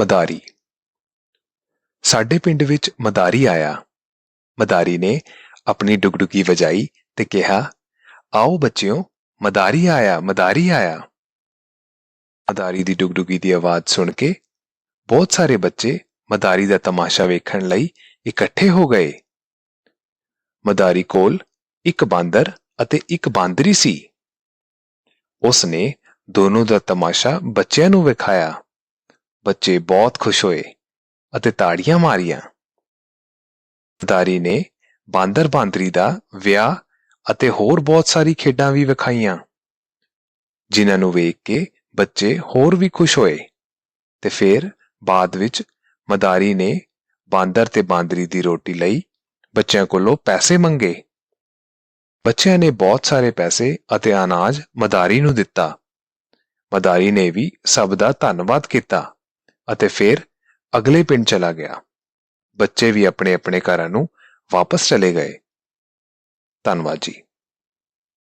ਮਦਾਰੀ। ਸਾਡੇ ਪਿੰਡ ਵਿੱਚ ਮਦਾਰੀ ਆਇਆ। ਮਦਾਰੀ ਨੇ ਆਪਣੀ ਡੁਗਡੁਗੀ ਵਜਾਈ ਤੇ ਕਿਹਾ, ਆਓ ਬੱਚਿਓ, ਮਦਾਰੀ ਆਇਆ ਮਦਾਰੀ ਆਇਆ। ਮਦਾਰੀ ਦੀ ਡੁਗਡੁਗੀ ਦੀ ਆਵਾਜ਼ ਸੁਣ ਕੇ ਬਹੁਤ ਸਾਰੇ ਬੱਚੇ ਮਦਾਰੀ ਦਾ ਤਮਾਸ਼ਾ ਵੇਖਣ ਲਈ ਇਕੱਠੇ ਹੋ ਗਏ। ਮਦਾਰੀ ਕੋਲ ਇੱਕ ਬਾਂਦਰ ਅਤੇ ਇੱਕ ਬਾਂਦਰੀ ਸੀ। ਉਸ ਨੇ ਦੋਨੋਂ ਦਾ ਤਮਾਸ਼ਾ ਬੱਚਿਆਂ ਨੂੰ ਵਿਖਾਇਆ। ਬੱਚੇ ਬਹੁਤ ਖੁਸ਼ ਹੋਏ ਅਤੇ ਤਾੜੀਆਂ ਮਾਰੀਆਂ। ਮਦਾਰੀ ਨੇ ਬਾਂਦਰ ਬਾਂਦਰੀ ਦਾ ਵਿਆਹ ਅਤੇ ਹੋਰ ਬਹੁਤ ਸਾਰੀ ਖੇਡਾਂ ਵੀ ਵਿਖਾਈਆਂ, ਜਿਨ੍ਹਾਂ ਨੂੰ ਵੇਖ ਕੇ ਬੱਚੇ ਹੋਰ ਵੀ ਖੁਸ਼ ਹੋਏ। ਤੇ ਫਿਰ ਬਾਅਦ ਵਿੱਚ ਮਦਾਰੀ ਨੇ ਬਾਂਦਰ ਤੇ ਬਾਂਦਰੀ ਦੀ ਰੋਟੀ ਲਈ ਬੱਚਿਆਂ ਕੋਲੋਂ ਪੈਸੇ ਮੰਗੇ। ਬੱਚਿਆਂ ਨੇ ਬਹੁਤ ਸਾਰੇ ਪੈਸੇ ਅਤੇ ਅਨਾਜ ਮਦਾਰੀ ਨੂੰ ਦਿੱਤਾ। ਮਦਾਰੀ ਨੇ ਵੀ ਸਭ ਦਾ ਧੰਨਵਾਦ ਕੀਤਾ। ਅਤੇ ਫਿਰ ਅਗਲੇ ਪਿੰਡ ਚਲਾ ਗਿਆ। ਬੱਚੇ ਵੀ ਆਪਣੇ ਆਪਣੇ ਘਰਾਂ ਨੂੰ ਵਾਪਸ ਚਲੇ ਗਏ। ਧੰਨਵਾਦ ਜੀ।